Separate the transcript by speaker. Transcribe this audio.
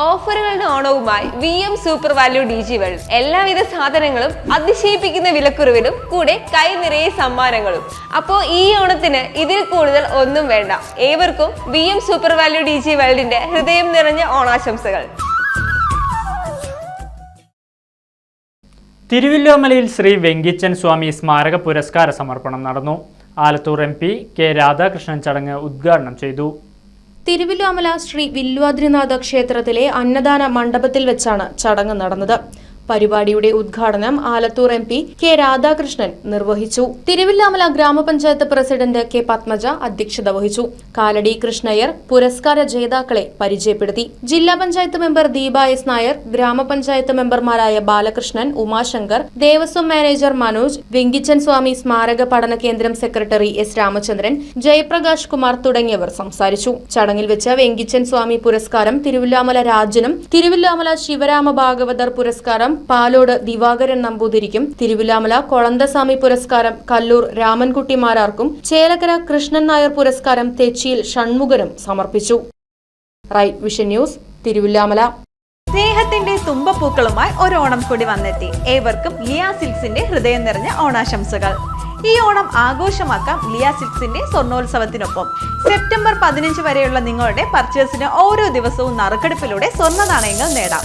Speaker 1: ഓഫറുകളുടെ ഓണവുമായി V M super value D G world. എല്ലാവിധ സാധനങ്ങളും അതിശയിപ്പിക്കുന്ന വിലക്കുറവിലും കൂടെ കൈ നിറയെ സമ്മാനങ്ങളും. അപ്പോൾ ഈ ഓണത്തിന് ഇതിൽ കൂടുതൽ ഒന്നും വേണ്ട. ഏവർക്കും V M super value D G വേൾഡിന്റെ ഹൃദയം നിറഞ്ഞ ഓണാശംസകൾ.
Speaker 2: തിരുവല്ലോമലയിൽ ശ്രീ വെങ്കിച്ചൻ സ്വാമി സ്മാരക പുരസ്കാര സമർപ്പണം നടന്നു. Alathur M P K Radhakrishnan ചടങ്ങ് ഉദ്ഘാടനം ചെയ്തു.
Speaker 3: തിരുവില്ലോമല ശ്രീ വില്വാദ്രിനാഥ ക്ഷേത്രത്തിലെ അന്നദാന മണ്ഡപത്തിൽ വെച്ചാണ് ചടങ്ങ് നടന്നത്. പരിപാടിയുടെ ഉദ്ഘാടനം Alathur M P K Radhakrishnan നിർവഹിച്ചു. തിരുവില്ലാമല ഗ്രാമപഞ്ചായത്ത് പ്രസിഡന്റ് കെ പത്മജ അധ്യക്ഷത വഹിച്ചു. കാലടി കൃഷ്ണയ്യർ പുരസ്കാര ജേതാക്കളെ പരിചയപ്പെടുത്തി. ജില്ലാ പഞ്ചായത്ത് മെമ്പർ ദീപ എസ് നായർ ഗ്രാമപഞ്ചായത്ത് മെമ്പർമാരായ ബാലകൃഷ്ണൻ ഉമാശങ്കർ ദേവസ്വം മാനേജർ മനോജ് വെങ്കിച്ചൻ സ്വാമി സ്മാരക പഠന കേന്ദ്രം സെക്രട്ടറി എസ് രാമചന്ദ്രൻ ജയപ്രകാശ് കുമാർ തുടങ്ങിയവർ സംസാരിച്ചു. ചടങ്ങിൽ വെച്ച് വെങ്കിച്ചൻ സ്വാമി പുരസ്കാരം തിരുവില്ലാമല രാജനും തിരുവില്ലാമല ശിവരാമ ഭാഗവതർ പുരസ്കാരം പാലോട് ദിവാകരൻ നമ്പൂതിരിക്കും തിരുവിലാമല കൊളന്തസ്വാമി പുരസ്കാരം കല്ലൂർ രാമൻകുട്ടി മാരാർക്കും ചേലക്കര കൃഷ്ണൻ നായർ പുരസ്കാരം തെച്ചിയിൽ ഷൺമുഖനും സമർപ്പിച്ചു. റൈറ്റ് വിഷൻ ന്യൂസ് തിരുവില്ലാമല
Speaker 4: സ്നേഹത്തിന്റെ തുമ്പപ്പൂക്കളുമായി ഒരു ഓണം കൂടി വന്നെത്തി. ഏവർക്കും ലിയാ സിൽക്സിന്റെ ഹൃദയം നിറഞ്ഞ ഓണാശംസകൾ. ഈ ഓണം ആഘോഷമാക്കാം ലിയ സിൽക്സിന്റെ സ്വർണോത്സവത്തിനൊപ്പം. സെപ്റ്റംബർ പതിനഞ്ച് വരെയുള്ള നിങ്ങളുടെ പർച്ചേസിന് ഓരോ ദിവസവും നറുക്കെടുപ്പിലൂടെ സ്വർണ നാണയങ്ങൾ നേടാം.